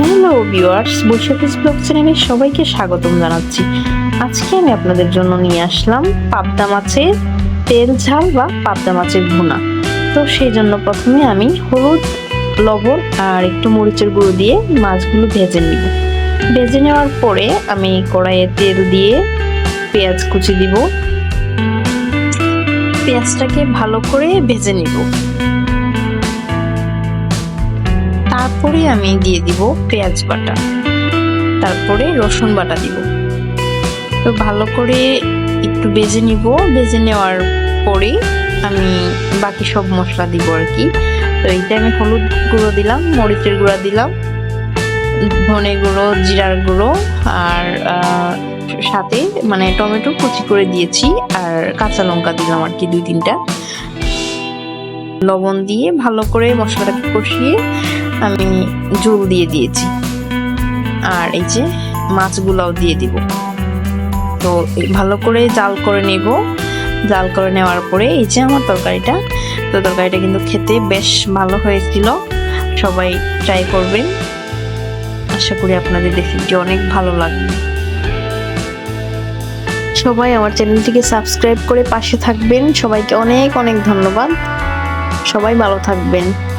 Hello viewers, Baishakhi's blog চ্যানেলে সবাইকে স্বাগতম জানাচ্ছি। আজকে আমি আপনাদের জন্য নিয়ে আসলাম পাবদা মাছের তেল ঝাল বা পাবদা মাছের ভুনা। তো সেই জন্য প্রথমে আমি হলুদ, লবণ আর একটু মরিচের গুঁড়ো দিয়ে মাছগুলো ভেজে নিব। ভেজে নেওয়ার পরে আমি কড়াইয়ে তেল দিয়ে পেঁয়াজ কুচি দিব। পেঁয়াজটাকে ভালো করে ভেজে নিব। তারপরে আমি দিয়ে দিব পেঁয়াজ বাটা। তারপরে রসুন বাটা দিব। তো ভালো করে একটু বেজে নিব। বেজে নেওয়ার পরে আমি বাকি সব মশলা দিব আর কি। তো এইটা আমি হলুদ গুঁড়ো দিলাম, মরিচের গুঁড়া দিলাম, ধনে গুঁড়ো, জিরার গুঁড়ো আর সাথে মানে টমেটো কুচি করে দিয়েছি আর কাঁচা লঙ্কা দিলাম আর কি দুই তিনটা। লবণ দিয়ে ভালো করে মশলাটাকে কষিয়ে আমি ঝোল দিয়ে দিয়েছি। আর এই যে মাছগুলাও দিয়ে দিব। তো ভালো করে জাল করে নেব। জাল করে নেওয়ার পরে এই যে আমার তরকারিটা, তো তরকারিটা কিন্তু খেতে বেশ ভালো হয়েছিল। সবাই ট্রাই করবেন। আশা করি আপনাদের রেসিপিটি অনেক ভালো লাগবে। সবাই আমার চ্যানেলটিকে সাবস্ক্রাইব করে পাশে থাকবেন। সবাইকে অনেক অনেক ধন্যবাদ। সবাই ভালো থাকবেন।